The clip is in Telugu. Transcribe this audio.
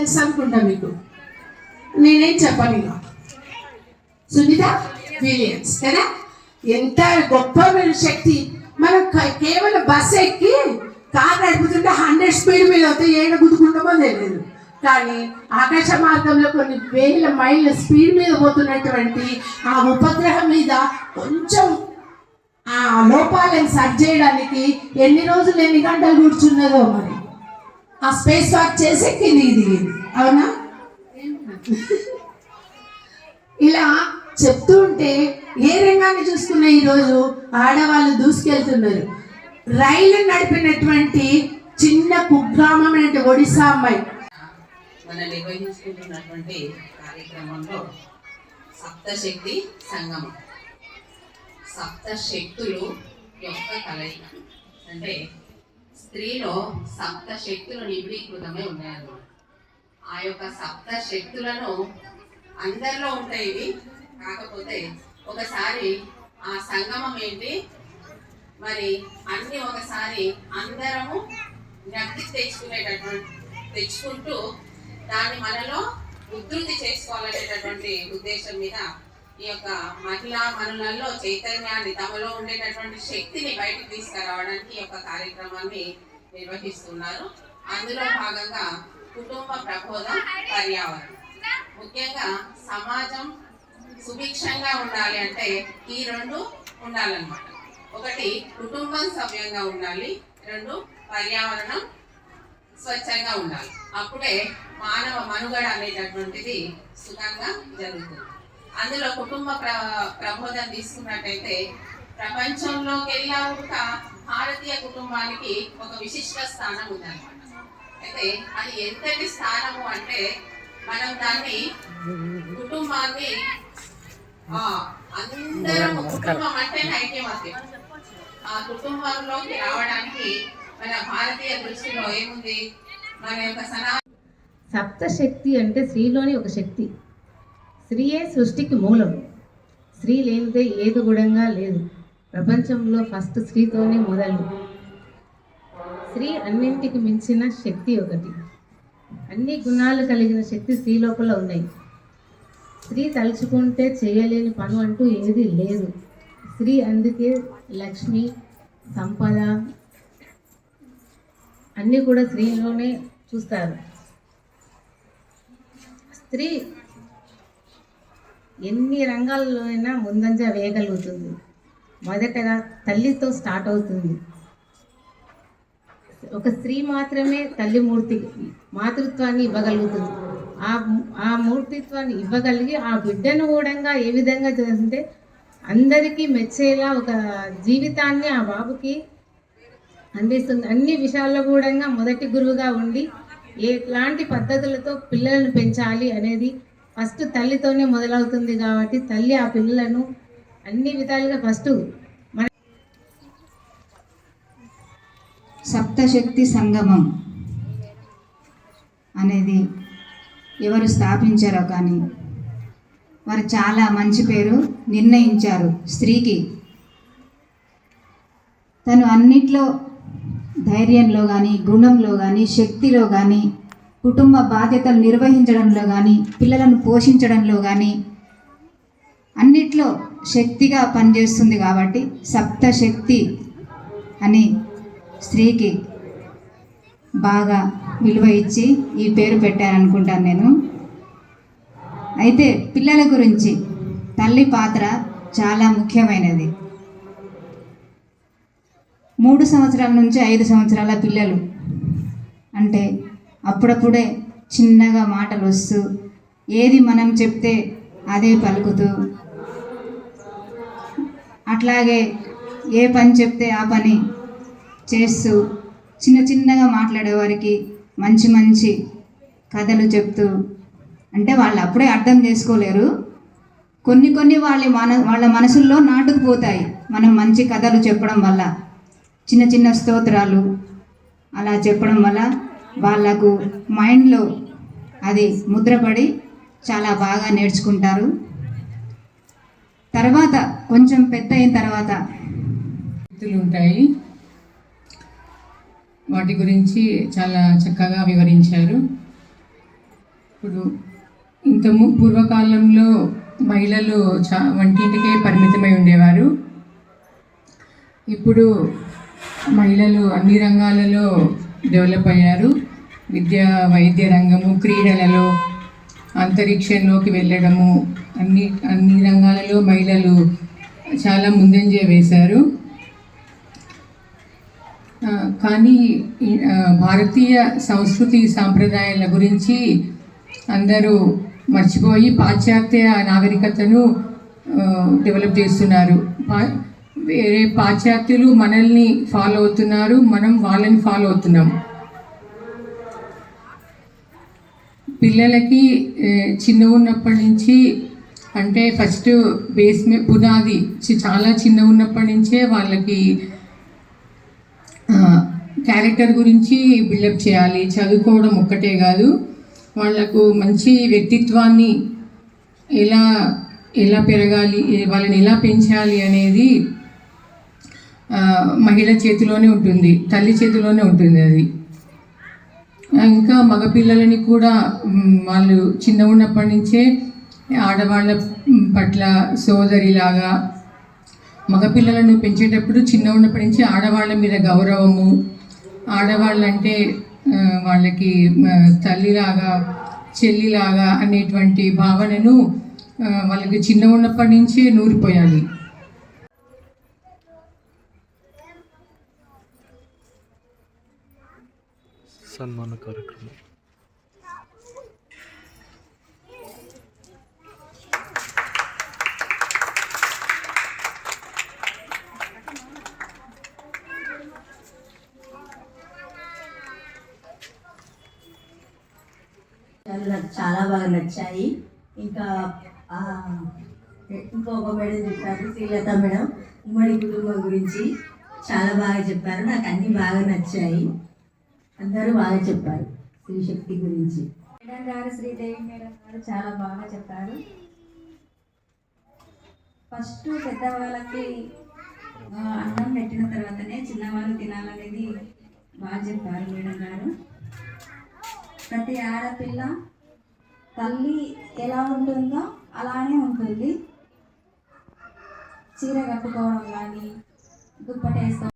తెలుసు అనుకుంటా మీకు. నేనేం చెప్పను ఇక. సునీత విలియన్స్ కదా? ఎంత గొప్ప మీరు శక్తి మనం కేవలం బస్ ఎక్కి కార్ నడుపుతుంటే హండ్రెడ్ స్పీడ్ మీద అయితే ఏడ గుద్దుకుంటామో తెలియదు. కానీ ఆకాశ మార్గంలో కొన్ని వేల మైళ్ళ స్పీడ్ మీద పోతున్నటువంటి ఆ ఉపగ్రహం మీద కొంచెం ఆ లోపాలను సరి చేయడానికి ఎన్ని రోజులు ఎన్ని గంటలు కూర్చున్నదో మరి. ఆ స్పేస్ వాక్ చేసి కిందికి దిగింది. అవునా? ఇలా చెప్తూ ఉంటే ఏ రంగాన్ని చూసుకున్న ఈరోజు ఆడవాళ్ళు దూసుకెళ్తున్నారు. రైలు నడిపినటువంటి చిన్న కుగ్రామం అంటే ఒడిశా అమ్మాయి. మన నిర్వహించుకుంటున్నటువంటి కార్యక్రమంలో సప్తశక్తి సంగమం. సప్త శక్తులు యొక్క కలయిక. అంటే స్త్రీలో సప్త శక్తులు నిబిడీకృతమై ఉన్నాయన్నమాట. ఆ యొక్క సప్త శక్తులను అందరిలో ఉంటాయి ఇవి కాకపోతే ఒకసారి ఆ సంగమం ఏంటి? మరి అన్ని ఒకసారి అందరము జ్ఞప్తి తెచ్చుకునేటటువంటి తెచ్చుకుంటూ దాన్ని మనలో ఉద్ధృతి చేసుకోవాలనేటటువంటి ఉద్దేశం మీద ఈ యొక్క మహిళా మనులలో చైతన్యాన్ని తమలో ఉండేటటువంటి శక్తిని బయటకు తీసుకురావడానికి ఈ యొక్క కార్యక్రమాన్ని నిర్వహిస్తున్నారు. అందులో భాగంగా కుటుంబ ప్రబోధం పర్యావరణం. ముఖ్యంగా సమాజం సుభిక్షంగా ఉండాలి అంటే ఈ రెండు ఉండాలన్నమాట. ఒకటి కుటుంబం సవ్యంగా ఉండాలి రెండు పర్యావరణం స్వచ్ఛంగా ఉండాలి. అప్పుడే మానవ మనుగడ అనేటటువంటిది సుఖంగా జరుగుతుంది. అందులో కుటుంబ ప్ర ప్రబోధం తీసుకున్నట్టయితే ప్రపంచంలోకి వెళ్ళా ఒక భారతీయ కుటుంబానికి ఒక విశిష్ట స్థానం ఉందన్నమాట. అయితే అది ఎంతటి స్థానము అంటే మనం దాన్ని కుటుంబాన్ని ఆ, అందరం కుటుంబం అంటే ఐక్యమత్యం ఆ కుటుంబంలోకి రావడానికి మన భారతీయ దృష్టిలో ఏముంది? మన యొక్క సనా సప్తశక్తి అంటే స్త్రీలోని ఒక శక్తి. స్త్రీయే సృష్టికి మూలం. స్త్రీ లేనిదే ఏది గుణంగా లేదు. ప్రపంచంలో ఫస్ట్ స్త్రీతోనే మొదలు. స్త్రీ అన్నింటికి మించిన శక్తి ఒకటి. అన్ని గుణాలు కలిగిన శక్తి స్త్రీ లోపల ఉన్నాయి. స్త్రీ తలుచుకుంటే చేయలేని పని అంటూ ఏది లేదు. స్త్రీ అందుకే లక్ష్మి సంపద అన్నీ కూడా స్త్రీలోనే చూస్తారు. స్త్రీ ఎన్ని రంగాల్లో అయినా ముందంజ వేయగలుగుతుంది. మొదటగా తల్లితో స్టార్ట్ అవుతుంది. ఒక స్త్రీ మాత్రమే తల్లి మూర్తి మాతృత్వాన్ని ఇవ్వగలుగుతుంది. ఆ ఆ మూర్తిత్వాన్ని ఇవ్వగలిగి ఆ బిడ్డను కూడా ఏ విధంగా చేస్తుంటే అందరికీ మెచ్చేలా ఒక జీవితాన్ని ఆ బాబుకి అందిస్తుంది. అన్ని విషయాల్లో కూడా మొదటి గురువుగా ఉండి ఎలాంటి పద్ధతులతో పిల్లలను పెంచాలి అనేది ఫస్ట్ తల్లితోనే మొదలవుతుంది కాబట్టి తల్లి ఆ పిల్లలను అన్ని విధాలుగా ఫస్ట్ మన సప్తశక్తి సంగమం అనేది ఎవరు స్థాపించారో కానీ వారు చాలా మంచి పేరు నిర్ణయించారు స్త్రీకి. తను అన్నిట్లో ధైర్యంలో కానీ గుణంలో కానీ శక్తిలో కానీ కుటుంబ బాధ్యతలు నిర్వహించడంలో కానీ పిల్లలను పోషించడంలో కానీ అన్నిట్లో శక్తిగా పనిచేస్తుంది కాబట్టి సప్తశక్తి అని స్త్రీకి బాగా విలువ ఇచ్చి ఈ పేరు పెట్టారనుకుంటాను నేను. అయితే పిల్లల గురించి తల్లి పాత్ర చాలా ముఖ్యమైనది. మూడు సంవత్సరాల నుంచి ఐదు సంవత్సరాల పిల్లలు అంటే అప్పుడప్పుడే చిన్నగా మాటలు వస్తూ ఏది మనం చెప్తే అదే పలుకుతూ. అట్లాగే ఏ పని చెప్తే ఆ పని చేస్తూ చిన్న చిన్నగా మాట్లాడేవారికి మంచి మంచి కథలు చెప్తూ. అంటే వాళ్ళు అప్పుడే అర్థం చేసుకోలేరు. కొన్ని కొన్ని వాళ్ళ మన వాళ్ళ మనసుల్లో నాటుకుపోతాయి మనం మంచి కథలు చెప్పడం వల్ల. చిన్న చిన్న స్తోత్రాలు అలా చెప్పడం వల్ల వాళ్ళకు మైండ్లో అది ముద్రపడి చాలా బాగా నేర్చుకుంటారు. తర్వాత కొంచెం పెద్ద అయిన తర్వాత ఉంటాయి. వాటి గురించి చాలా చక్కగా వివరించారు. ఇప్పుడు ఇంత ము- పూర్వకాలంలో మహిళలు చా వంటింటికే పరిమితమై ఉండేవారు. ఇప్పుడు మహిళలు అన్ని రంగాలలో డెవలప్ అయ్యారు. విద్య వైద్య రంగము క్రీడలలో అంతరిక్షంలోకి వెళ్ళడము అన్ని అన్ని రంగాలలో మహిళలు చాలా ముందంజ వేశారు. కానీ భారతీయ సంస్కృతి సాంప్రదాయాల గురించి అందరూ మర్చిపోయి పాశ్చాత్య నాగరికతను డెవలప్ చేస్తున్నారు. పా వేరే పాశ్చాత్యులు మనల్ని ఫాలో అవుతున్నారు మనం వాళ్ళని ఫాలో అవుతున్నాం. పిల్లలకి చిన్నగా చిన్న ఉన్నప్పటి నుంచి అంటే ఫస్ట్ బేస్ మే పునాది చాలా చిన్న ఉన్నప్పటి నుంచే వాళ్ళకి క్యారెక్టర్ గురించి బిల్డప్ చేయాలి. చదువుకోవడం ఒక్కటే కాదు. వాళ్ళకు మంచి వ్యక్తిత్వాన్ని ఎలా ఎలా పెరగాలి వాళ్ళని ఎలా పెంచాలి అనేది మహిళ చేతిలోనే ఉంటుంది. తల్లి చేతిలోనే ఉంటుంది అది. ఇంకా మగపిల్లలని కూడా వాళ్ళు చిన్న ఉన్నప్పటి నుంచే ఆడవాళ్ళ పట్ల సోదరిలాగా మగపిల్లలను పెంచేటప్పుడు చిన్న ఉన్నప్పటి నుంచి ఆడవాళ్ళ మీద గౌరవము ఆడవాళ్ళంటే వాళ్ళకి తల్లిలాగా చెల్లిలాగా అనేటువంటి భావనను వాళ్ళకి చిన్న ఉన్నప్పటి నుంచే నూరిపోయాలి. సన్మాన కార్యక్రమం. చాలా నాకు చాలా బాగా నచ్చాయి. ఇంకా ఇంకొక మేడం చెప్పారు శ్రీలత మేడం. ఉమ్మడి కుటుంబం గురించి చాలా బాగా చెప్పారు. నాకు అన్నీ బాగా నచ్చాయి. అందరూ బాగా చెప్పారు స్త్రీశక్తి గురించి. మేడం గారు శ్రీదేవి మేడం గారు చాలా బాగా చెప్పారు. ఫస్ట్ పెద్దవాళ్ళకి అన్నం పెట్టిన తర్వాతనే చిన్నవాళ్ళు తినాలనేది బాగా చెప్పారు మేడం గారు. ప్రతి ఆడపిల్ల తల్లి ఎలా ఉంటుందో అలానే ఉంటుంది. చీర కట్టుకోవడం కానీ దుప్పటేసుకోవడం